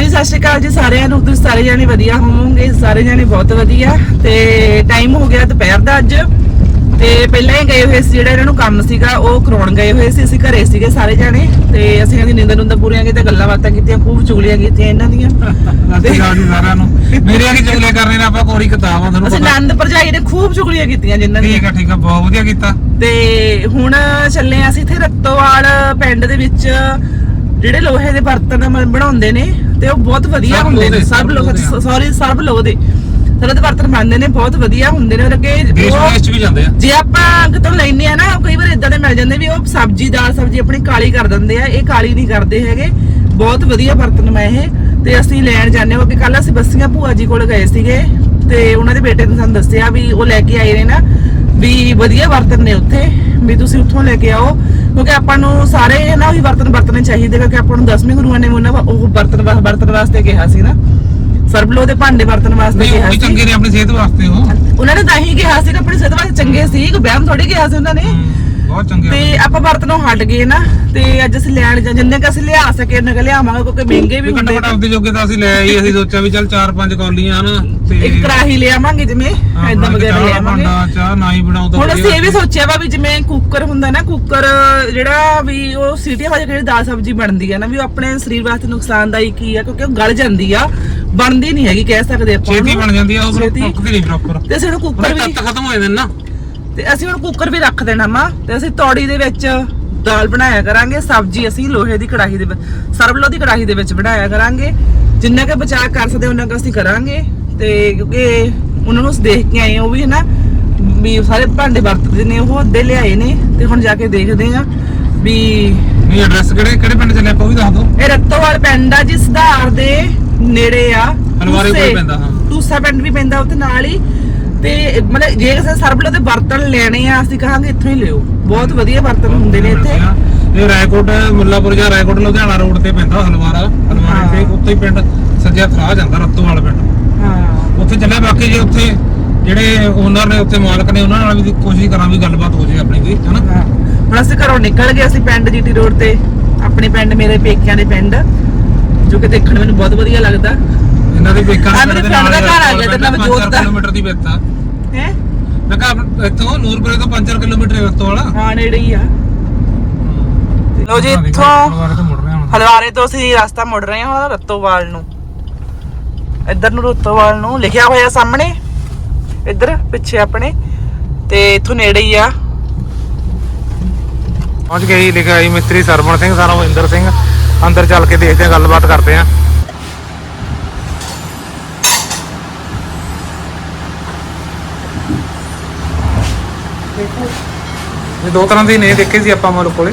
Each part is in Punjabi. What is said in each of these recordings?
ਹਾਂਜੀ ਸਤਿ ਸ਼੍ਰੀ ਅਕਾਲ ਜੀ ਸਾਰਿਆਂ ਨੂੰ। ਤੁਸੀਂ ਸਾਰੇ ਜਾਣੇ ਵਧੀਆ ਹੋਵੋਗੇ ਸਾਰੇ ਜਾਣੇ ਬਹੁਤ ਵਧੀਆ। ਤੇ ਟਾਈਮ ਹੋ ਗਿਆ ਦੁਪਹਿਰ ਦਾ ਅੱਜ। ਤੇ ਪਹਿਲਾਂ ਹੀ ਗਏ ਹੋਏ ਸੀ ਜਿਹੜਾ ਇਹਨਾਂ ਨੂੰ ਕੰਮ ਸੀਗਾ ਉਹ ਕਰਾਉਣ ਗਏ ਹੋਏ ਸੀ। ਅਸੀਂ ਘਰੇ ਸੀਗੇ ਸਾਰੇ ਜਾਣੇ। ਤੇ ਅਸੀਂ ਇਹਨਾਂ ਦੀ ਨਿੰਦਰ ਨੂੰ ਪੂਰੀਆਂ ਕੀਤੀਆਂ ਗੱਲਾਂ ਬਾਤਾਂ ਕੀਤੀਆਂ ਖੂਬ ਚੁਗਲੀਆਂ ਕੀਤੀਆਂ ਇਹਨਾਂ ਦੀਆਂ। ਜੀ ਸਾਰਿਆਂ ਨੂੰ। ਮੇਰੇ ਕੀ ਚੁਗਲੇ ਕਰਨੇ ਨੇ ਆਪਾਂ ਕੋਰੀ ਕਿਤਾਬ ਆ ਤੁਹਾਨੂੰ ਅਸੀਂ ਪਤਾ। ਆਨੰਦ ਭਰਜਾਈ ਨੇ ਖੂਬ ਚੁਗਲੀਆਂ ਕੀਤੀਆਂ ਜਿਨ੍ਹਾਂ ਦੀਆਂ। ਠੀਕ ਆ ਠੀਕ ਆ ਬਹੁਤ ਵਧੀਆ ਕੀਤਾ। ਤੇ ਹੁਣ ਚੱਲੇ ਹਾਂ ਅਸੀਂ ਇੱਥੇ ਰੱਤੋਵਾਲ ਪਿੰਡ ਦੇ ਵਿੱਚ ਜਿਹੜੇ ਲੋਹੇ ਦੇ ਬਰਤਨ ਮ- ਬਣਾਉਂਦੇ ਨੇ ਤੇ ਉਹ ਬਹੁਤ ਵਧੀਆ ਹੁੰਦੇ ਨੇ ਸਭ ਲੋਕ। ਸੌਰੀ ਸਰਬ ਲੋਹ ਦੇ ਸਰਬ ਦੇ ਬਰਤਨ ਬਣਦੇ ਨੇ ਬਹੁਤ ਵਧੀਆ ਹੁੰਦੇ ਨੇ ਲੱਗੇ ਦੇਸ਼ ਵਿਦੇਸ਼ ਚ ਵੀ ਜਾਂਦੇ ਆ। ਜੇ ਆਪਾਂ ਕਿਤੋਂ ਲੈਨੇ ਆ ਨਾ ਕਈ ਵਾਰ ਇਦਾਂ ਦੇ ਮਿਲ ਜਾਂਦੇ ਵੀ ਉਹ ਸਬਜ਼ੀ ਦਾਲ ਸਬਜ਼ੀ ਆਪਣੀ ਕਾਲੀ ਕਰ ਦਿੰਦੇ ਆ ਇਹ ਕਾਲੀ ਨਹੀਂ ਕਰਦੇ ਹੈਗੇ। ਬਹੁਤ ਵਧੀਆ ਬਰਤਨ ਮੈਂ ਇਹ। ਤੇ ਅਸੀਂ ਲੈਣ ਜਾਂਦੇ ਹਾਂ ਕਿ ਕੱਲ ਅਸੀਂ ਬੱਸੀਆਂ ਭੂਆ ਜੀ ਕੋਲ ਗਏ ਸੀਗੇ ਤੇ ਉਹਨਾਂ ਦੇ ਬੇਟੇ ਨੇ ਸਾਨੂੰ ਦੱਸਿਆ ਵੀ ਉਹ ਲੈ ਕੇ ਆਏ ਨੇ ਨਾ ਵੀ ਵਧੀਆ ਬਰਤਨ ਨੇ ਉੱਥੇ ਵੀ ਤੁਸੀਂ ਉੱਥੋਂ ਲੈ ਕੇ ਆਓ। ਕਿਉਂਕਿ ਆਪਾਂ ਨੂੰ ਸਾਰੇ ਨਾ ਉਹੀ ਬਰਤਨ ਵਰਤਣੇ ਚਾਹੀਦੇ ਕਿਉਂਕਿ ਆਪਾਂ ਨੂੰ ਦਸਵੇਂ ਗੁਰੂਆਂ ਨੇ ਉਹਨਾਂ ਵਾ- ਉਹ ਬਰਤਨ ਵਾ- ਵਰਤਣ ਵਾਸਤੇ ਕਿਹਾ ਸੀ ਨਾ। ਸਰਬਲੋ ਦੇ ਭਾਂਡੇ ਵਰਤਣ ਵਾਸਤੇ ਨਹੀਂ ਕਿਹਾ ਉਹ ਵੀ ਸੀ। ਚੰਗੇ ਨੇ ਆਪਣੀ ਸਿਹਤ ਵਾਸਤੇ ਉਹ। ਉਹਨਾਂ ਨੇ ਤਾਂ ਹੀ ਕਿਹਾ ਸੀ ਕਿ ਆਪਣੀ ਸਿਹਤ ਵਾਸਤੇ ਚੰਗੇ ਸੀ ਕੋਈ ਵਹਿਮ ਥੋੜੀ ਕਿਹਾ ਸੀ ਉਹਨਾਂ ਨੇ। ਬਹੁਤ ਚੰਗੇ ਆ। ਤੇ ਆਪਾਂ ਵਰਤਨੋਂ ਹਟ ਗਏ ਨਾ ਤੇ ਅੱਜ ਅਸੀਂ ਲੈਣ ਜਾਂ ਜਿੰਨੇ ਕ ਅਸੀਂ ਲਿਆ ਸਕੇ ਉਹਨਾਂ ਕ ਲਿਆਵਾਂਗੇ ਕਿਉਂਕਿ ਮਹਿੰਗੇ ਵੀ ਘੱਟੋ ਹੁੰਦੇ ਘੱਟ ਆਪਦੇ ਜੋਗੇ ਤਾਂ ਅਸੀਂ ਲੈ ਆਈ ਅਸੀਂ ਸੋਚਿਆ ਵੀ ਚੱਲ ਚਾਰ ਪੰਜ ਕੌਲੀਆਂ ਹਨ ਤੇ ਇੱਕ ਕੜਾਹੀ ਲਿਆਵਾਂਗੇ ਜਿਵੇਂ ਹਾਂ, ਐਦਾਂ ਵਗੈਰਾ ਚਾਹ ਲਿਆਵਾਂਗੇ ਭਾਂਡਾ ਚਾਹ ਨਾ ਹੀ ਬਣਾਓ ਤਾਂ ਹੁਣ ਅਸੀਂ। ਇਹ ਵੀ ਸੋਚਿਆ ਵਾ ਵੀ ਜਿਵੇਂ ਕੁੱਕਰ ਹੁੰਦਾ ਨਾ ਕੁੱਕਰ ਜਿਹੜਾ ਵੀ ਉਹ ਸੀਟੀਆਂ ਵਾਲੀ ਜਿਹੜੀ ਦਾਲ ਸਬਜ਼ੀ ਬਣਦੀ ਹੈ ਨਾ ਵੀ ਉਹ ਆਪਣੇ ਸਰੀਰ ਵਾਸਤੇ ਨੁਕਸਾਨਦਾਇਕ ਕੀ ਆ ਕਿਉਂਕਿ ਉਹ ਗਲ ਜਾਂਦੀ ਆ ਬਣਦੀ ਨਹੀਂ ਹੈਗੀ ਕਹਿ ਸਕਦੇ ਆਪਾਂ ਛੇਤੀ ਉਹਨੂੰ। ਬਣ ਜਾਂਦੀ ਆ ਉਹ ਛੇਤੀ। ਨਹੀਂ ਪ੍ਰੋਪਰ ਤੇ ਹੁਣ ਕੁੱਕਰ ਵੀ ਤੱਤ ਖਤਮ ਹੋ ਜਾਂਦੇ ਨੇ ਨਾ ਤੇ ਅਸੀਂ ਹੁਣ ਕੁੱਕਰ ਵੀ ਰੱਖ ਦੇਣਾ ਮਾ ਤੇ ਅਸੀਂ ਤੌੜੀ ਦੇ ਵਿੱਚ ਦਾਲ ਬਣਾਇਆ ਕਰਾਂਗੇ ਸਬਜ਼ੀ ਅਸੀਂ ਲੋਹੇ ਦੀ ਕੜਾਹੀ ਦੇ ਵਿੱਚ ਸਰਬਲੋ ਦੀ ਕੜਾਹੀ ਦੇ ਵਿੱਚ ਬਣਾਇਆ ਕਰਾਂਗੇ। ਜਿੰਨਾ ਕਿ ਬਚਾਅ ਕਰ ਸਕਦੇ ਉਹਨਾਂ ਕੁ ਅਸੀਂ ਕਰਾਂਗੇ। ਤੇ ਕਿਉਂਕਿ ਉਹਨਾਂ ਨੂੰ ਦੇਖ ਕੇ ਆਏ ਉਹ ਵੀ ਹੈ ਨਾ ਵੀ ਸਾਰੇ ਭਾਂਡੇ ਵਰਤਦੇ ਨੇ ਉਹ ਅੱਧੇ ਲਿਆਏ ਨੇ ਤੇ ਹੁਣ ਜਾ ਕੇ ਦੇਖਦੇ ਆ ਵੀ ਨਹੀਂ ਐਡਰੈਸ ਕਿਹੜੇ ਕਿਹੜੇ ਪਿੰਡ ਚੱਲੇ ਆਪਾਂ ਉਹ ਵੀ ਦੱਸ ਦਿਓ। ਇਹ ਰੱਤੋਵਾਲ ਪਿੰਡ ਆ ਜੀ ਸੁਧਾਰ ਦੇ ਨੇੜੇ ਆ ਹਲਵਾਰੇ ਕੋਲ ਪੈਂਦਾ, ਹਾਂ। ਟੂਸਾ ਪਿੰਡ ਵੀ ਪੈਂਦਾ ਉੱਥੇ ਨਾਲ ਹੀ। ਤੇ ਮਤਲਬ ਜੇ ਕਿਸੇ ਸਰਬਲੋ ਦੇ ਬਰਤਨ ਲੈਣੇ ਆ ਅਸੀਂ ਕਹਾਂਗੇ ਇੱਥੋਂ ਹੀ ਲਿਓ। ਬਹੁਤ ਵਧੀਆ ਬਰਤਨ ਹੁੰਦੇ ਨੇ ਇੱਥੇ। ਇਹ ਰਾਏਕੋਟ ਮੁੱਲਾਪੁਰ ਜਾਂ ਰਾਏਕੋਟ ਲੁਧਿਆਣਾ ਰੋਡ ਤੇ ਪੈਂਦਾ ਹਲਵਾਰਾ। ਹਲਵਾਰੇ ਤੇ। ਉੱਥੇ ਹੀ ਪਿੰਡ ਸੱਜਿਆ ਥਰਾ ਜਾਂਦਾ ਰੱਤੋਵਾਲ ਪਿੰਡ। ਹਾਂ। ਉੱਥੇ ਚੱਲਿਆ ਬਾਕੀ ਜੇ ਉੱਥੇ ਜਿਹੜੇ ਓਨਰ ਨੇ ਉੱਥੇ ਮਾਲਕ ਨੇ ਉਹਨਾਂ ਨਾਲ ਵੀ ਕੋਸ਼ਿਸ਼ ਕਰਾਂ ਵੀ ਗੱਲਬਾਤ ਹੋ ਜਾਏ ਆਪਣੀ ਕੋਈ ਹਨਾ। ਹੁਣ ਅਸੀਂ ਘਰੋਂ ਨਿਕਲ ਗਏ ਅਸੀਂ ਪਿੰਡ ਜੀਟੀ ਰੋਡ ਤੇ। ਆਪਣੇ ਪਿੰਡ ਮੇਰੇ ਪੇਕਿਆਂ ਦੇ ਪਿੰਡ ਜੋ ਕਿ ਦੇਖਣ ਨੂੰ ਮੈਨੂੰ ਬਹੁਤ ਵਧੀਆ ਲੱਗਦਾ। ਇਹਨਾਂ ਦੇ friend ਦਾ ਘਰ ਆ ਗਿਆ ਤੇ ਨਵਜੋਤ ਦਾ। ਕਿਲੋਮੀਟਰ ਦੀ ਬੇਤਾ ਹੈ ਕਿਹਾ ਇੱਥੋਂ ਨੂਰਪੁਰੇ ਤੋਂ 5 ਕਿਲੋਮੀਟਰ ਹੈ ਰੱਤੋਵਾਲ ਹਾਂ ਨੇੜੇ ਹੀ ਆ ਲਓ ਜੀ, ਇੱਥੋਂ ਹਲਵਾਰੇ ਤੋਂ ਅਸੀਂ ਰਸਤਾ ਮੁੜ ਰਹੇ ਹਾਂ ਰੱਤੋਵਾਲ ਨੂੰ ਇੱਧਰ ਨੂੰ ਰੱਤੋਵਾਲ ਨੂੰ ਲਿਖਿਆ ਹੋਇਆ ਸਾਹਮਣੇ ਇੱਧਰ ਪਿੱਛੇ ਆਪਣੇ ਤੇ ਇੱਥੋਂ ਨੇੜੇ ਹੀ ਆ ਪਹੁੰਚ ਗਏ ਜੀ ਮਿਸਤਰੀ ਸਰਵਣ ਸਿੰਘ ਸਾਰਾ ਮਹਿੰਦਰ ਸਿੰਘ ਅੰਦਰ ਚੱਲ ਕੇ ਦੇਖਦੇ ਹਾਂ ਗੱਲਬਾਤ ਕਰਦੇ ਹਾਂ ਇਹ ਦੋ ਤਰ੍ਹਾਂ ਦੇ ਨੇ ਦੇਖੇ ਸੀ ਆਪਾਂ ਮੋਲ ਕੋਲੇ।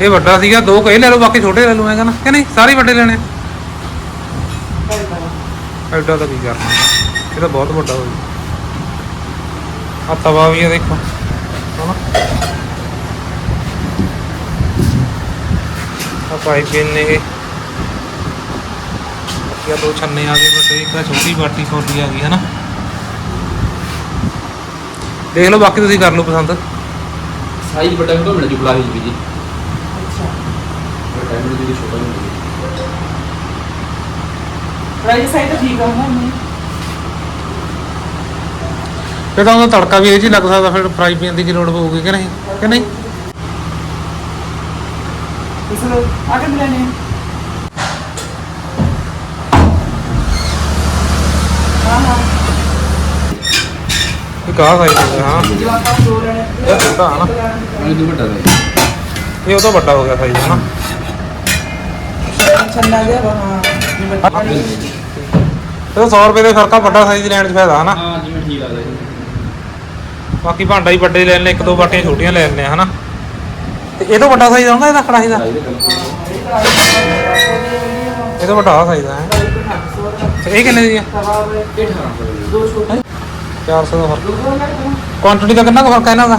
ਇਹ ਵੱਡਾ ਸੀਗਾ, ਦੋ ਕਹੇ ਲੈ ਲਓ, ਬਾਕੀ ਛੋਟੇ ਲੈ ਲਓ ਮੈਂ ਕਿ ਨਹੀਂ, ਸਾਰੇ ਵੱਡੇ ਲੈਣੇ ਆ? ਐਡਾ ਤਾਂ ਕੀ ਕਰਨਾ ਇਹ ਤਾਂ ਬਹੁਤ ਵੱਡਾ ਹੋ ਗਿਆ ਆ ਤਵਾ ਵੀ ਆ, ਦੇਖੋ। ਹਨਾ? ਆ ਪਾਈਪਿੰਗ ਨੇ ਇਹ। ਇਹ ਦੋ ਛੰਨੇ ਆ ਗਏ ਵੱਡੇ ਇੱਕ ਆਹ ਛੋਟੀ ਬਾਟੀ ਛੋਟੀ ਆ ਗਈ ਹੈ ਦੇਖ ਲਓ ਬਾਕੀ ਤੁਸੀਂ ਕਰ ਲਓ ਪਸੰਦ। ਸਾਈਜ਼ ਵੱਡਾ ਵੀ ਮਿਲ ਜੂ ਵੀ ਜੀ? ਵੱਡਾ ਮਿਲ ਜੂ ਛੋਟਾ ਮਿਲ ਜੂ ਰਾਈਟ ਸਾਈਡ ਤਾਂ ਠੀਕ ਆ ਨਾ। ਫਿਰ ਤਾਂ ਉਹਦਾ ਤੜਕਾ ਵੀ ਇਹ ਹੀ ਲੱਗ ਸਕਦਾ ਫਿਰ ਫਰਾਈ ਪੈਨ ਦੀ ਕੀ ਲੋੜ ਪਊਗੀ ਕਿ ਨਹੀਂ? ਕਿ ਨਹੀਂ? ਇਸ ਨੂੰ ਆ ਕੇ ਮਿਲਣੇ ਇੱਕ ਆਹ ਸਾਈਜ਼ ਹਾਂ। ਦੋ ਲੈਣੇ ਇਹ ਛੋਟਾ ਹੈ ਨਾ। ਇਹ ਤੋਂ ਵੱਡਾ ਦਾ ਇਹ ਉਹ ਤੋਂ ਵੱਡਾ ਹੋ ਗਿਆ ਸਾਈਜ਼ ਹੈ ਨਾ। ਜਿਹਾ ਹਾਂ ਇਹ ਤਾਂ 100 ਰੁਪਏ ਦੇ ਫ਼ਰਕ ਆ ਵੱਡਾ ਸਾਈਜ਼ ਲੈਣ 'ਚ ਫਾਇਦਾ ਹੈ ਨਾ। ਹਾਂ ਜਿਵੇਂ ਠੀਕ ਲੱਗਦਾ ਜੀ ਬਾਕੀ ਭਾਂਡਾ ਹੀ ਵੱਡੇ ਲੈ ਲੈਣੇ ਇੱਕ ਦੋ ਬਾਟੀਆਂ ਛੋਟੀਆਂ ਲੈ ਲੈਣੇ ਹਨਾ ਤੇ ਇਹ ਤੋਂ ਵੱਡਾ ਸਾਈਜ਼ ਆਉਂਦਾ ਇਹਦਾ ਕੜਾਹੀ ਦਾ? ਸਾਈਜ਼ ਇਹ ਤੋਂ ਵੱਡਾ ਸਾਈਜ਼ ਹੈ। ਤੇ ਇਹ ਕਿੰਨੇ ਦੀ ਹੈ ਇਹ 1800 ਦੋ। ਛੋਟੇ 400 ਦਾ ਫ਼ਰਕ। ਕੁਆਂਟੀਟੀ ਦਾ ਕਿੰਨਾ ਕੁ ਫ਼ਰਕ ਹੈ ਇਹਨਾਂ ਦਾ?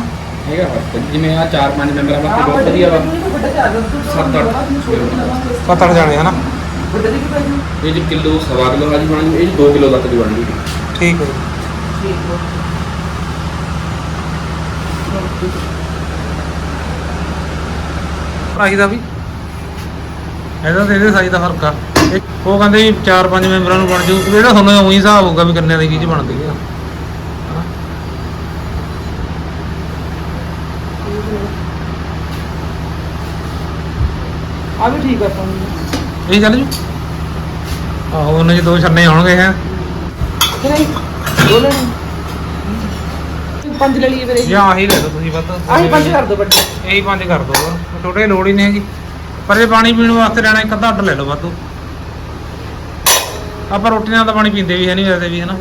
ਹੈਗਾ ਫ਼ਰਕ। ਜਿਵੇਂ ਆ 4-5 ਮੈਂਬਰਾਂ ਵਾਸਤੇ ਬਹੁਤ ਵਧੀਆ ਵਾ। ਸੱਤ ਅੱਠ ਪਤੜ ਜਾਣੇ ਹਨਾ? ਇਹ ਜੀ ਕਿਲੋ ਸਵਾ ਕਿਲੋ ਵਾਲੀ ਬਣ ਜੂ ਇਹ 2 ਕਿਲੋ ਤੱਕ ਦੀ ਬਣ ਜੂ। ਠੀਕ ਹੈ ਜੀ। ਕੜਾਹੀ ਦਾ ਵੀ। ਇਹਦਾ ਤੇ ਇਹਦੇ ਸਾਈਜ਼ ਦਾ ਫ਼ਰਕ ਆ। ਇਹ- ਉਹ ਕਹਿੰਦੇ ਚਾਰ ਪੰਜ ਮੈਂਬਰਾਂ ਨੂੰ ਬਣ ਜੂ। ਜਿਹੜਾ ਤੁਹਾਨੂੰ ਉਹੀ ਹਿਸਾਬ ਹੋਊਗਾ ਵੀ ਕਿੰਨੇ ਦੀ ਚੀਜ਼ ਬਣਦੀ ਆ। ਆ ਵੀ ਠੀਕ ਆ ਤੁਹਾਨੂੰ ਇਹ ਚੱਲ ਜੂ। ਆਹੋ ਉਹਨਾਂ ਚ ਦੋ ਛੰਨੇ ਹੋਣਗੇ ਹੈ। ਨਹੀਂ ਦੋ ਲੈਣੇ। ਪੰਜ ਲੈ ਲਈਏ ਵੀਰੇ ਜਾਂ ਆਹੀ ਲੈ ਲਓ ਤੁਸੀਂ ਵੱਧ। ਆਹੀ ਪੰਜ ਕਰ ਦੋ ਵੱਡੇ। ਇਹੀ ਪੰਜ ਕਰ ਦੋ ਛੋਟੇ ਲੋੜ ਹੀ ਨਹੀਂ ਹੈਗੀ। ਪਰ ਜੇ ਪਾਣੀ ਪੀਣ ਵਾਸਤੇ ਲੈਣਾ ਇੱਕ ਅੱਧਾ ਅੱਡ ਲੈ ਲਓ ਵਾਧੂ। ਆਪਾਂ ਰੋਟੀ ਨਾਲ ਤਾਂ ਪਾਣੀ ਪੀਂਦੇ ਵੀ ਹੈ ਨਹੀਂ ਵੈਸੇ ਵੀ ਹੈ ਨਾ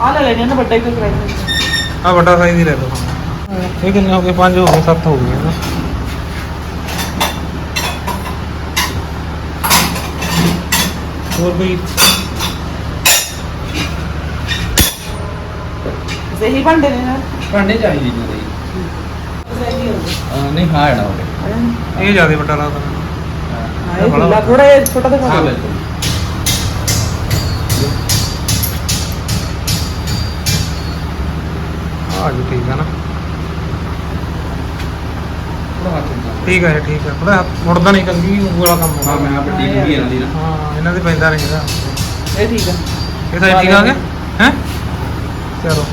ਆ ਲੈ ਲੈਣੇ ਨਾ ਵੱਡਾ ਹੀ ਕੋਈ ਕਰਾਈ। ਆ ਵੱਡਾ ਸਾਈਜ਼ ਹੀ ਲੈ ਲਓ। ਇਹ ਕਿੰਨੇ ਹੋ ਗਏ? ਪੰਜ ਹੋ ਗਏ ਸੱਤ ਹੋ ਗਏ। ਹੋਰ ਕੋਈ? ਸਹੀ ਭਾਂਡੇ ਨੇ ਨਾ ਭਾਂਡੇ ਚਾਹੀਦੇ ਜੀ। ਉਹਦੇ ਸਹੀ ਹੋ ਅਹ ਨਹੀਂ ਹਾਂ ਐਡਾ ਹੋਵੇ ਇਹ ਜ਼ਿਆਦਾ ਵੱਡਾ ਲੱਗਦਾ। ਹਾਂ ਇਹ ਖੁੱਲਾ ਥੋੜਾ ਜਿਹਾ ਛੋਟਾ ਦਿਖਾ ਹਾਂ ਦਿਓ। ਬਿਲਕੁਲ। ਆਹ ਜੀ ਠੀਕ ਹੈ ਨਾ। ਥੋੜਾ ਹੱਥ ਨਾਲ ਠੀਕ ਹੈ ਠੀਕ ਹੈ ਥੋੜਾ ਮੁੜਦਾ ਨਹੀਂ ਕੰਗੀ ਵਾਲਾ ਕੰਮ ਹਾਂ ਮੈਂ ਆਪ ਟੀ ਵੀ ਇਹਨਾਂ ਦੀ ਨਾ ਹਾਂ ਇਹਨਾਂ ਦੇ ਪੈਂਦਾ ਨਹੀਂ ਹੈਗਾ ਇਹ ਠੀਕ ਆ। ਇਹ ਤਾਂ ਠੀਕ ਆ ਗਿਆ ਹੈ? ਚਲੋ।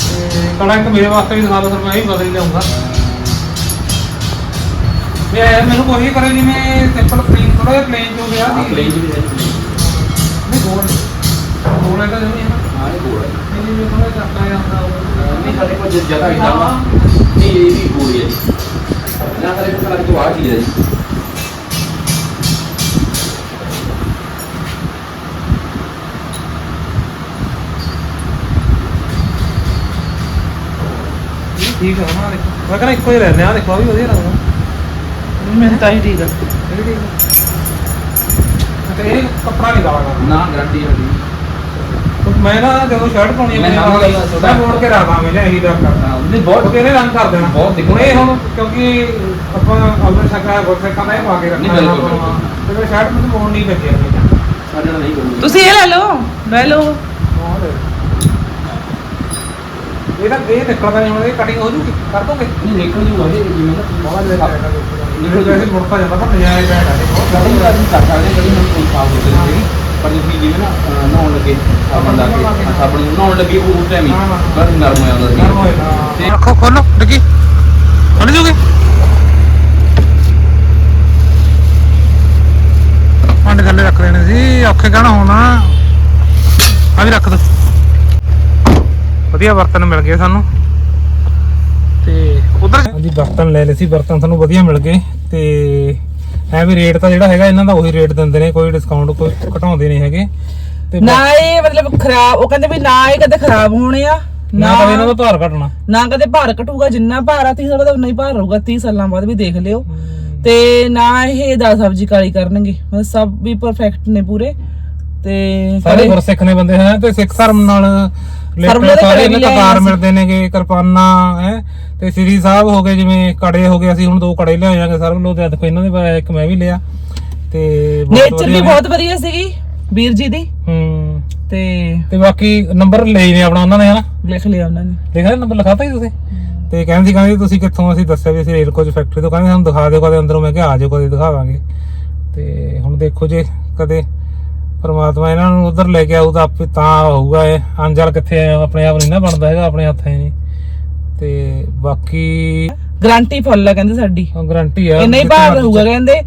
ਤੇ ਕੜਾ ਇੱਕ ਮੇਰੇ ਵਾਸਤੇ ਵੀ ਦਿਖਾ ਦਿਓ ਫਿਰ ਮੈਂ ਵੀ ਬਦਲ ਜਾਊਂਗਾ ਮੈਂ ਮੈਨੂੰ ਕੋਈ ਕਰੇ ਜਿਵੇਂ ਸਿੰਪਲ ਪਲੇਨ ਥੋੜਾ ਜਿਹਾ ਪਲੇਨ ਜੋ ਗਿਆ ਸੀ। ਪਲੇਨ ਵੀ ਹੈ ਪਲੇਨ ਨਹੀਂ ਗੋਲ ਗੋਲ ਹੈਗਾ ਜਿਵੇਂ ਨਾ ਹਾਂ ਇਹ ਗੋਲ ਹੈ। ਨਹੀਂ ਜਿਵੇਂ ਥੋੜਾ ਚੱਕਾ ਜਾਂਦਾ ਨਹੀਂ ਸਾਡੇ ਕੋਲ ਜਿ- ਜ਼ਿਆਦਾ ਇਦਾਂ ਵਾ। ਨਹੀਂ ਇਹ ਵੀ ਗੋਲ ਹੈ ਜੀ। ਆ ਠੀਕ ਹੈ ਨਾ ਦੇਖੋ ਮੈਂ ਕਹਿੰਦਾ ਇੱਕੋ ਹੀ ਰਹਿੰਦੇ ਆ ਦੇਖੋ ਆ ਵੀ ਵਧੀਆ ਲੱਗਦਾ ਮੈਨੂੰ ਤਾਂ ਹੀ ਠੀਕ ਆ ਇਹ ਠੀਕ ਹੈ ਤੇ ਇਹ ਕੱਪੜਾ ਨਹੀਂ। ਕਰਨਾ ਨਾ ਗਰੰਟੀ ਹੈ ਜੀ ਮੈਂ ਨਾ ਜਦੋਂ ਸ਼ਰਟ ਪਾਉਣੀ ਮੈਂ ਮੈਂ ਮੋੜ ਕੇ ਰੱਖਦਾ ਮੈਂ ਇਹੀ ਦਾ ਕਰਦਾ। ਨਹੀਂ ਬਹੁਤ ਰੰਗ ਕਰ ਦੇਣਾ। ਬਹੁਤ ਦਿਖਣਾ। ਹੁਣ ਇਹ ਹੁਣ ਕਿਉਂਕਿ ਆਪਾਂ ਅਮਰ ਸ਼ਕਾ ਗੁਰਸੇਖਾਂ ਦਾ ਇਹ ਪਾ ਕੇ ਨਹੀਂ, ਰੱਖਣਾ ਬਿਲਕੁਲ, ਬਿਲਕੁਲ। ਤੇ ਫਿਰ ਸ਼ਰਟ ਮੈਨੂੰ ਮੋੜ ਨਹੀਂ ਲੱਗਿਆ ਸਾਡੇ ਨਾਲ ਨਹੀਂ ਕਰੂਗਾ। ਤੁਸੀਂ ਇਹ ਲੈ ਲਓ ਲੈ ਲਓ। ਇਹ ਤਾਂ ਇਹ ਨਿਕਲਦਾ ਨਹੀਂ ਹੁਣ ਇਹ ਕਟਿੰਗ ਹੋ ਜੂਗੀ ਕਰ ਦੋਗੇ? ਨਹੀਂ ਨਿਕਲ ਜੂਗਾ ਇਹ ਜਿਵੇਂ ਨਾ ਬਹੁਤ ਜ਼ਿਆਦਾ ਨਿਕਲ ਨਿਕਲ ਜੂਗਾ। ਜਾਏ ਮੁੜਤਾ ਜਾਂਦਾ ਪਰ ਨਜ਼ਾਰੇ ਬੈਠ ਆ ਬਹੁਤ ਜ਼ਿਆਦਾ ਅਸੀਂ ਕਰ ਸਕਦੇ ਕਦੀ ਹੁਣ ਕੋਈ ਖਾਸ ਹੋ ਸਕਦੀ ਪਰ ਜੇ ਜਿਵੇਂ ਨਾ ਨਹਾਉਣ ਲੱਗੇ ਸਾਬਣ ਲਾ ਕੇ ਸਾਬਣ ਨੂੰ ਨਹਾਉਣ ਲੱਗੇ ਉਹ ਟਾਈਮ ਹੀ। ਬਸ ਨਰਮ ਹੋ ਜਾਂਦਾ ਸੀ। ਤੇ ਰੱਖੋ ਖੋਲੋ ਡਿੱਗੀ। ਖੋਲ ਜੂਗੇ? ਰੱਖ ਦੇਣੇ ਸੀ ਔਖੇ ਕਹਿਣਾ ਹੋਣਾ? ਆ ਵੀ ਰੱਖ ਦੋ। ਵਧੀਆ ਬਰਤਨ ਮਿਲ ਗਏ ਸਾਨੂੰ। ਤੇ ਉਧਰ ਹਾਂਜੀ ਬਰਤਨ ਲੈ ਲਏ ਸੀ ਬਰਤਨ ਸਾਨੂੰ ਵਧੀਆ ਮਿਲ ਗਏ। ਤੇ ਐ ਵੀ ਰੇਟ ਤਾਂ ਜਿਹੜਾ ਹੈਗਾ ਇਹਨਾਂ ਦਾ ਉਹੀ ਰੇਟ ਦਿੰਦੇ ਨੇ ਕੋਈ ਡਿਸਕਾਊਂਟ ਕੋਈ ਘਟਾਉਂਦੇ ਨਹੀਂ ਹੈਗੇ। ਤੇ ਨਾ ਇਹ ਮਤਲਬ ਖਰਾਬ ਉਹ ਕਹਿੰਦੇ ਵੀ ਨਾ ਇਹ ਕਦੇ ਖਰਾਬ ਹੋਣੇ ਆ ਨਾ ਕਦੇ ਇਹਨਾਂ ਦਾ ਭਾਰ ਘਟਣਾ। ਨਾ ਕਦੇ ਭਾਰ ਘਟੂਗਾ ਜਿੰਨਾ ਭਾਰ ਆ 30 ਸਾਲ ਦਾ ਉਨਾ ਹੀ ਭਾਰ ਰਹੂਗਾ 30 ਸਾਲਾਂ ਬਾਅਦ ਵੀ ਦੇਖ ਲਿਓ। ਤੇ ਨਾ ਇਹ ਦਾ ਸਬਜ਼ੀ ਕਾਲੀ ਕਰਨਗੇ। ਮਤਲਬ ਸਭ ਵੀ ਪਰਫੈਕਟ ਨੇ ਪੂਰੇ। ਤੇ ਸਾਰੇ ਗੁਰਸਿੱਖ ਨੇ ਬੰਦੇ ਹੈ ਤੇ ਸਿੱਖ ਧਰਮ ਨਾਲ ਰਿਲੇਟਡ ਸਾਰੇ ਨੇ ਲਿਆਏ ਕਤਾਰ। ਮਿਲਦੇ ਨੇਗੇ ਕਿਰਪਾਨਾਂ ਹੈ। ਤੇ ਸ੍ਰੀ ਸਾਹਿਬ ਹੋ ਗਏ ਜਿਵੇਂ ਕੜੇ ਹੋ ਗਏ ਅਸੀਂ ਹੁਣ ਦੋ ਕੜੇ ਲਿਆਵਾਂਗੇ ਸਾਰੇ ਲੋਕ ਤੇ ਦੇਖੋ ਇਹਨਾਂ ਦੇ ਬਾਰੇ ਇੱਕ ਮੈਂ ਵੀ ਲਿਆ। ਤੇ ਨੇਚਰ ਵੀ। ਬਹੁਤ ਵਧੀਆ ਸੀਗੀ ਵੀਰ ਜੀ ਦੀ। ਹੂੰ। ਤੇ ਤੇ ਬਾਕੀ ਨੰਬਰ ਲਈ ਨੇ ਆਪਣਾ ਉਹਨਾਂ ਨੇ ਹਨਾ? ਲਿਖ ਲਿਆ ਉਹਨਾਂ ਨੇ। ਲਿਖਿਆ ਨੰਬਰ ਲਿਖਾਤਾ ਹੀ ਤੁਸੀਂ? ਤੇ ਕਹਿੰਦੇ ਸੀ ਕਹਿੰਦੇ ਤੁਸੀਂ ਕਿੱਥੋਂ ਅਸੀਂ ਦੱਸਿਆ ਵੀ ਅਸੀਂ ਰੇਲ ਕੋਚ ਫੈਕਟਰੀ ਤੋਂ। ਕਹਿੰਦੇ ਸਾਨੂੰ ਦਿਖਾ ਦਿਓ ਕਦੇ ਅੰਦਰੋਂ। ਮੈਂ ਕਿਹਾ ਆ ਜਾਓ ਕਦੇ ਦਿਖਾਵਾਂਗੇ ਤੇ ਹੁਣ ਦੇਖੋ ਜੇ ਕਦੇ ਪਰਮਾਤਮਾ ਇਹਨਾਂ ਨੂੰ ਉਧਰ ਲੈ ਕੇ ਆਊ ਤਾਂ ਆਪੇ ਤਾਂ ਹੋਊਗਾ ਇਹ। ਅੰਜਲ ਕਿੱਥੇ ਆਪਣੇ ਆਪ ਨਹੀਂ ਨਾ ਬਣਦਾ ਹੈਗਾ ਆਪਣੇ ਹੱਥਾਂ 'ਚ ਨਹੀਂ। ਤੇ ਬਾਕੀ ਗਾਰੰਟੀ ਫੁੱਲ ਆ ਕਹਿੰਦੇ ਸਾਡੀ। ਗਾਰੰਟੀ ਆ। ਇੰਨਾ ਹੀ ਭਾਰ ਰਹੂਗਾ ਕਹਿੰਦੇ।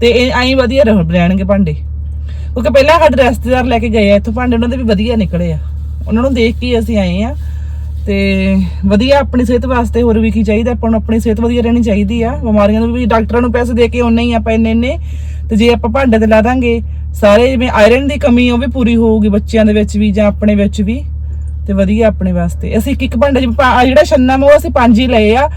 ਤੇ ਇਹ ਐਂ ਵਧੀਆ ਰਹਿ- ਰਹਿਣਗੇ ਭਾਂਡੇ। ਕਿਉਂਕਿ ਪਹਿਲਾਂ ਸਾਡੇ ਰਿਸ਼ਤੇਦਾਰ ਲੈ ਕੇ ਗਏ ਆ ਇੱਥੋਂ ਭਾਂਡੇ ਉਹਨਾਂ ਦੇ ਵੀ ਵਧੀਆ ਨਿਕਲੇ ਆ। ਉਹਨਾਂ ਨੂੰ ਦੇਖ ਕੇ ਹੀ ਅਸੀਂ ਆਏ ਆ। ਤੇ ਵਧੀਆ ਆਪਣੀ ਸਿਹਤ ਵਾਸਤੇ ਹੋਰ ਵੀ ਕੀ ਚਾਹੀਦਾ, ਆਪਾਂ ਨੂੰ ਆਪਣੀ ਸਿਹਤ ਵਧੀਆ ਰਹਿਣੀ ਚਾਹੀਦੀ ਆ। ਬਿਮਾਰੀਆਂ ਨੂੰ ਵੀ ਡਾਕਟਰਾਂ ਨੂੰ ਪੈਸੇ ਦੇ ਕੇ ਉਹਨੇ ਹੀ ਆਪਾਂ ਇੰਨੇ ਇੰਨੇ। ਤੇ ਜੇ ਆਪਾਂ ਭਾਂਡੇ ਤੇ ਲਾ ਦਾਂਗੇ, ਸਾਰੇ ਜਿਵੇਂ ਆਇਰਨ ਦੀ ਕਮੀ ਉਹ ਵੀ ਪੂਰੀ ਹੋਊਗੀ ਬੱਚਿਆਂ ਦੇ ਵਿੱਚ ਵੀ ਜਾਂ ਆਪਣੇ ਵਿੱਚ ਵੀ। ਤੇ ਵਧੀਆ ਆਪਣੇ ਵਾਸਤੇ। ਅਸੀਂ ਇੱਕ ਇੱਕ ਭਾਂਡੇ ਜਿਵੇਂ ਜਿਹੜਾ ਛੰਨਾ ਮੈਂ ਉਹ ਅਸੀਂ ਪੰਜ ਹੀ ਲਏ ਆ।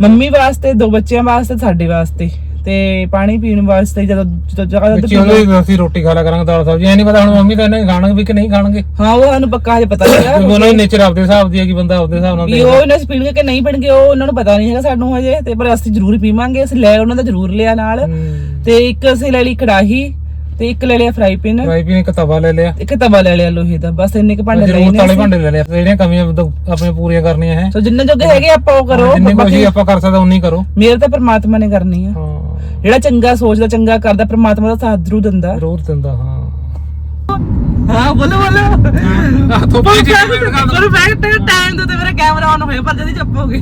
ਮੰਮੀ ਵਾਸਤੇ, ਦੋ ਬੱਚਿਆਂ ਵਾਸਤੇ, ਸਾਡੇ ਵਾਸਤੇ। ਤੇ ਪਾਣੀ ਪੀਣ ਵਾਸਤੇ ਜਦੋਂ ਜਦੋਂ ਜਗ੍ਹਾ ਵਿੱਚ ਉਹਦੇ ਅਸੀਂ ਰੋਟੀ ਖਾ ਲਿਆ ਕਰਾਂਗੇ ਦਾਲ ਸਬਜ਼ੀ। ਐ ਨਹੀਂ ਪਤਾ ਹੁਣ ਮੰਮੀ ਤਾਂ ਇਹਨੇ ਖਾਣਗੇ ਵੀ ਕਿ ਨਹੀਂ ਖਾਣਗੇ। ਹਾਂ ਉਹ ਸਾਨੂੰ ਪੱਕਾ ਹਜੇ ਪਤਾ ਨਹੀਂ ਕਿਉਂਕਿ ਉਹਨਾਂ ਦੀ ਨੇਚਰ ਆਪਦੇ ਹਿਸਾਬ ਦੀ ਹੈ ਕਿ ਬੰਦਾ ਆਪਦੇ ਹਿਸਾਬ ਨਾਲ ਵੀ ਉਹ ਇਹਨਾਂ ਪੀਣਗੇ ਕਿ ਨਹੀਂ ਪੀਣਗੇ ਉਹ ਉਹਨਾਂ ਨੂੰ ਪਤਾ ਨਹੀਂ ਹੈਗਾ ਸਾਨੂੰ ਹਜੇ। ਤੇ ਪਰ ਅਸੀਂ ਜ਼ਰੂਰ ਪੀਵਾਂਗੇ ਅਸੀਂ ਲੈ ਉਹਨਾਂ ਦਾ ਜ਼ਰੂਰ ਲਿਆ ਨਾਲ। ਹੂੰ। ਤੇ ਇੱਕ ਅਸੀਂ ਲੈ ਲਈ ਕੜਾਹੀ ਤੇ ਇੱਕ ਲੈ ਲਿਆ ਫਰਾਈ ਪੈਨ ਫਰਾਈ ਪੈਨ ਇੱਕ ਤਵਾ ਲੈ ਲਿਆ। ਇੱਕ ਤਵਾ ਲੈ ਲਿਆ ਲੋਹੇ ਦਾ ਬਸ ਇੰਨੇ ਕ ਭਾਂਡੇ ਲਏ ਨੇ ਵਾਲੇ ਅਸੀਂ। ਭਾਂਡੇ ਲੈ ਲਿਆ। ਜਿਹੜੀਆਂ ਕਮੀਆਂ ਆਪਣੇ ਪੂਰੀਆਂ ਕਰਨੀਆਂ ਹੈ। ਸੋ ਜਿੰਨੇ ਜੋਗੇ ਹੈਗੇ ਆਪਾਂ ਉਹ ਕਰੋ ਜਿੰਨੀ ਕੋਸ਼ਿਸ਼ ਆਪਾਂ ਕਰ ਸਕਦੇ ਉਨੀ ਕਰੋ। ਮੇਰੇ ਤਾਂ ਪਰਮਾਤਮਾ ਨੇ ਕਰਨੀ ਆ। ਹਾਂ। ਜਿਹੜਾ ਚੰਗਾ ਸੋਚਦਾ ਚੰਗਾ ਕਰਦਾ ਪ੍ਰਮਾਤਮਾ ਦਾ ਸਾਥ ਜ਼ਰੂਰ ਦਿੰਦਾ। ਜ਼ਰੂਰ ਦਿੰਦਾ ਹਾਂ। ਹਾਂ ਬੋਲੋ ਬੋਲੋ। ਆਹ ਤੋਂ ਪਰ ਪਿੱਛੇ comment ਕਰ ਦਿਓ। ਫੈਕਟ ਟਾਈਮ ਤੋਂ ਤੇ ਮੇਰਾ ਕੈਮਰਾ ਆਨ ਹੋਇਆ ਪਰ ਜਦੀ ਚੁੱਪ ਹੋ ਗਈ।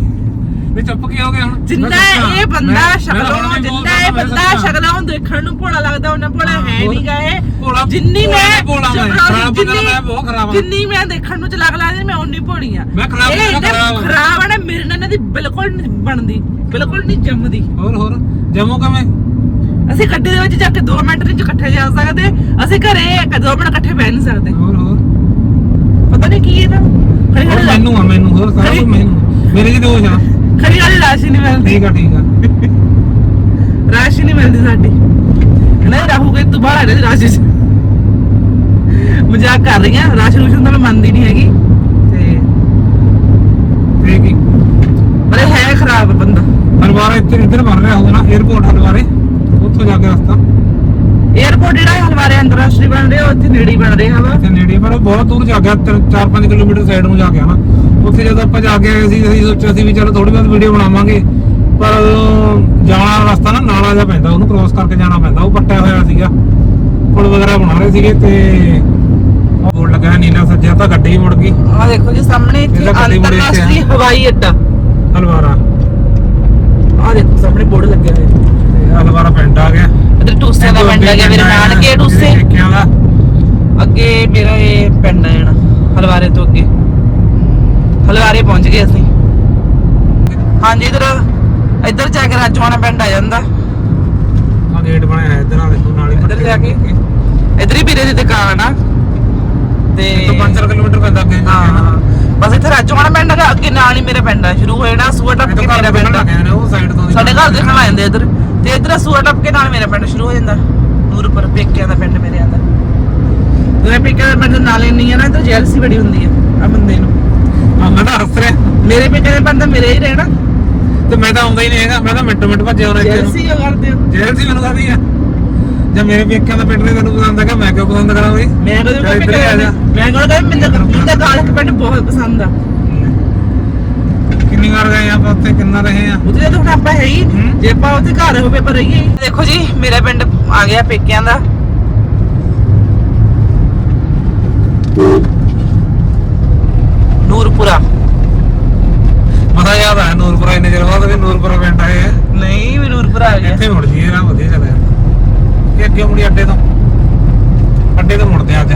ਵੀ ਚੁੱਪ ਕੀ ਹੋ ਗਿਆ ਹੁਣ? ਜਿੰਨਾ ਇਹ ਬੰਦਾ ਸ਼ਕਲੋਂ ਜਿੰਨਾ ਇਹ ਮੈਂ ਬੰਦਾ। ਸ਼ਕਲੋਂ ਦੇਖਣ ਨੂੰ ਭੋਲਾ ਲੱਗਦਾ ਉਹਨਾਂ ਭੋਲਾ ਹਾਂ। ਨਹੀਂ ਗਏ ਭੋਲਾ- ਜਿੰਨੀ ਮੈਂ ਜਿੰਨੀ- ਮੈਂ ਬਹੁਤ ਖਰਾਬ ਹਾਂ। ਜਿੰਨੀ ਮੈਂ ਦੇਖਣ ਨੂੰ ਚਲਾਕ ਲੱਗਦੀ ਮੈਂ ਉਨੀ ਭੋਲੀ ਆ ਮੈਂ ਖਰਾਬ ਖਰਾਬ ਆ ਨਾ ਮੇਰੇ ਨਾਲ ਇਹਨਾਂ ਦੀ ਬਿਲਕੁਲ ਬਣਦੀ ਬਿਲਕੁਲ ਨਹੀਂ ਜੰਮਦੀ। ਹੋਰ ਹੋਰ ਜੰਮੂ ਕਿਵੇਂ? ਅਸੀਂ ਗੱਡੀ ਦੇ ਵਿੱਚ ਜਾ ਕੇ 2 ਮਿੰਟ ਨਹੀਂ ਇਕੱਠੇ ਜਾ ਸਕਦੇ ਅਸੀਂ ਘਰੇ ਇੱਕ 2 ਮਿੰਟ ਇਕੱਠੇ ਬਹਿ ਨਹੀਂ ਸਕਦੇ। ਹੋਰ ਹੋਰ। ਪਤਾ ਨਹੀਂ ਕੀ ਹੈ ਨਾ। ਖੜੀ ਖੜੀ ਮੈਨੂੰ ਆ ਮੈਨੂੰ ਹੋਰ ਸਾਰਾ ਕੁਝ ਮੈਨੂੰ। ਮੇਰੇ ਜੀ ਦੋਸ਼ ਆ। ਖੜੀ ਖੜੀ ਰਾਸ਼ੀ ਨਹੀਂ ਮਿਲਦੀ। ਠੀਕ ਆ ਠੀਕ ਆ। ਰਾਸ਼ੀ ਨਹੀਂ ਮਿਲਦੀ ਸਾਡੀ। ਨਹੀਂ ਰਹੂਗੇ ਤੂੰ ਬਾਹਰ ਆ ਜਾ ਰਾਸ਼ੀ ਮਜ਼ਾਕ ਕਰ ਰਹੀ ਆ ਰਾਸ਼ੀ ਰੂਸ਼ਨ ਤਾਂ ਮੈਂ ਮੰਨਦੀ ਨਹੀਂ ਹੈਗੀ ਤੇ ਠੀਕ ਹੀ ਪਰ ਇਹ ਹੈ ਖਰਾਬ ਬੰਦਾ। ਹਲਵਾਰਾ ਇੱਥੇ ਇੱਧਰ ਵੜ ਰਿਹਾ ਹੋਊਗਾ ਨਾ 에어ਪੋਰਟ ਹਲਵਾਰੇ ਉੱਥੋਂ ਜਾ ਕੇ ਰਸਤਾ। 에어ਪੋਰਟ ਜਿਹੜਾ ਹਲਵਾਰੇ ਅੰਤਰਰਾਸ਼ਟਰੀ ਬਣ ਰਿਹਾ ਉੱਥੇ ਨੇੜੇ ਬਣ ਰਿਹਾ ਵਾ। ਇੱਥੇ ਨੇੜੇ ਪਰ ਉਹ ਬਹੁਤ ਦੂਰ ਜਾ ਗਿਆ 4-5 ਕਿਲੋਮੀਟਰ ਸਾਈਡ ਨੂੰ ਜਾ ਕੇ ਹਨਾ ਉੱਥੇ ਜਦੋਂ ਆਪਾਂ ਜਾ ਕੇ ਆਏ ਸੀ ਅਸੀਂ ਸੋਚਿਆ ਸੀ ਵੀ ਚਲੋ ਥੋੜੀ ਬਹੁਤ ਵੀਡੀਓ ਬਣਾਵਾਂਗੇ। ਪਰ ਜਾਣਾ ਰਸਤਾ ਨਾ ਨਾਲਾ ਜਿਹਾ ਪੈਂਦਾ ਉਹਨੂੰ ਕ੍ਰੋਸ ਕਰਕੇ ਜਾਣਾ ਪੈਂਦਾ ਉਹ ਪੱਟਿਆ ਹੋਇਆ ਸੀਗਾ। ਪੁਲ ਵਗੈਰਾ ਬਣਾ ਰਹੇ ਸੀਗੇ ਤੇ ਬੋਰਡ ਲੱਗਾ ਨੀਲਾ ਸੱਜਿਆ ਤਾਂ ਗੱਡੀ ਮੁੜ ਗਈ। ਆ ਦੇਖੋ ਜੀ ਸਾਹਮਣੇ ਇੱਥੇ। ਅੰਤਰਰਾਸ਼ਟਰੀ ਹਵਾਈ ਅੱਡਾ। ਹਲਵਾਰਾ ਆ ਦੇਖੋ ਸਾਹਮਣੇ ਬੋਰਡ ਲੱਗਿਆ ਹੋਇਆ। ਹਲਵਾਰਾ ਪਿੰਡ ਆ ਗਿਆ। ਇਧਰ ਟੂਸੇ ਦਾ ਪਿੰਡ ਆ ਗਿਆ ਮੇਰੇ ਨਾਨਕੇ ਟੂਸੇ ਠੇਕਿਆਂ ਦਾ। ਅੱਗੇ ਮੇਰਾ ਇਹ ਪਿੰਡ ਆ ਜਾਣਾ ਹਲਵਾਰੇ ਤੋਂ ਅੱਗੇ। ਹਲਵਾਰੇ ਪਹੁੰਚ ਗਏ ਅਸੀਂ। ਹਾਂਜੀ ਇਧਰ ਇੱਧਰ ਜਾ ਕੇ ਰਾਜਵਾਨਾ ਪਿੰਡ ਆ ਜਾਂਦਾ। ਆ ਗੇਟ ਬਣਿਆ ਹੈ ਇੱਧਰ ਆ ਦੇਖੋ ਨਾਲੀ ਇੱਧਰ ਜਾ ਕੇ। ਇੱਧਰ ਹੀ ਵੀਰੇ ਦੀ ਦੁਕਾਨ ਆ। ਤੇ ਤੋਂ 5 ਕਿਲੋਮੀਟਰ ਪੈਂਦਾ ਅੱਗੇ। ਹਾਂ। ਬਸ ਇੱਥੇ ਰਾਜਵਾਨਾ ਪਿੰਡ ਹੈਗਾ ਅੱਗੇ ਨਾਲ ਹੀ ਮੇਰਾ ਪਿੰਡ ਆ ਸ਼ੁਰੂ ਹੋ ਜਾਣਾ ਸੂਆ ਟੱਪ ਕੇ ਮੇਰਾ ਪਿੰਡ ਆ। ਨੇ ਉਹ ਸਾਈਡ ਤੋਂ ਦੀ ਸਾਡੇ ਘਰ ਦੇਖਣ ਆ ਜਾਂਦੇ ਇੱਧਰ। ਤੇ ਇੱਧਰ ਸੂਆ ਟੱਪ ਕੇ ਨਾਲ ਮੇਰਾ ਪਿੰਡ ਸ਼ੁਰੂ ਹੋ ਜਾਂਦਾ ਨੂਰਪੁਰ ਪੇਕਿਆਂ ਦਾ ਪਿੰਡ ਮੇਰੇ ਆਂਦਾ। ਦੋਵੇਂ ਪੇਕਿਆਂ ਦਾ ਪਿੰਡ ਨਾਲੇ ਨਹੀਂ ਆ ਨਾ ਇੱਧਰ ਜੈਲਸੀ ਬੜੀ ਹੁੰਦੀ ਆ ਆ ਬੰਦੇ ਨੂੰ। ਆ ਮੈਂ ਤਾਂ ਹੱਸ ਰਿਹਾ। ਮੇਰੇ ਪੇਕਿਆਂ ਦਾ ਪਿੰਡ ਮੇਰੇ ਹੀ ਰਹਿਣਾ। ਤੇ ਮੈਂ ਤਾਂ ਆਉਂਦਾ ਹੀ ਨਹੀਂ ਹੈਗਾ ਮੈਂ ਤਾਂ ਮਿੰਟ ਮਿੰਟ ਭੱਜਿਆ ਇੱਥੇ ਨੂੰ। ਜੈਲਸੀ ਕਰਦੇ ਹੋ ਜੇਲ੍ਹ ਸੀ ਮੈਨੂੰ ਕਹਦੀ ਆ। ਜੇ ਮੇਰੇ ਪੇਕਿਆਂ ਦਾ ਪਿੰਡ ਨਹੀਂ ਤੈਨੂੰ ਪਸੰਦ ਹੈਗਾ ਮੈਂ ਕਿਉਂ ਪਸੰਦ ਕਰਾਂ ਬਈ? ਮੈਂ ਕਦੇ ਚੱਲ ਇੱਧਰ ਆ ਜਾ। ਮੈਂ ਕਹਿੰਦਾ ਮੈਨੂੰ ਤਾਂ ਮੈਨੂੰ ਤਾਂ ਗਾਲਕ ਪਿੰਡ ਬਹੁਤ ਪਸੰਦ ਆ। ਕਿੰਨੀ ਵਾਰ ਗਏ ਆਪਾਂ ਉੱਥੇ? ਕਿੰਨਾ ਰਹੇ ਆ? ਉੱਥੇ ਜਦੋਂ ਹੁਣ ਆਪਾਂ ਹੈ ਹੀ। ਜੇ ਆਪਾਂ ਉੱਥੇ ਘਰ ਹੋਵੇ ਪਰ ਰਹੀਏ ਹੀ। ਦੇਖੋ ਜੀ ਮੇਰਾ ਪਿੰਡ ਆ ਗਿਆ ਪੇਕਿਆਂ ਦਾ। ਨੂਰਪੁਰਾ। ਮਜ਼ਾ ਯਾਦ ਆਇਆ ਨੂਰਪੁਰਾ ਇੰਨੇ ਚਿਰ ਬਾਅਦ ਵੀ ਨੂਰਪੁਰਾ ਪਿੰਡ ਆਏ ਆ। ਨਹੀਂ ਵੀ ਨੂਰਪੁਰਾ ਆ ਗਿਆ। ਇੱਥੇ ਮੁੜ ਜੀ ਨਾ ਵਧੀਆ ਚੱਲਿਆ। ਇਹ ਅੱਗੇ ਮੁੜੀ ਅੱਡੇ ਤੋਂ। ਅੱਡੇ ਤੋਂ ਮੁੜਦੇ ਆ ਅੱਜ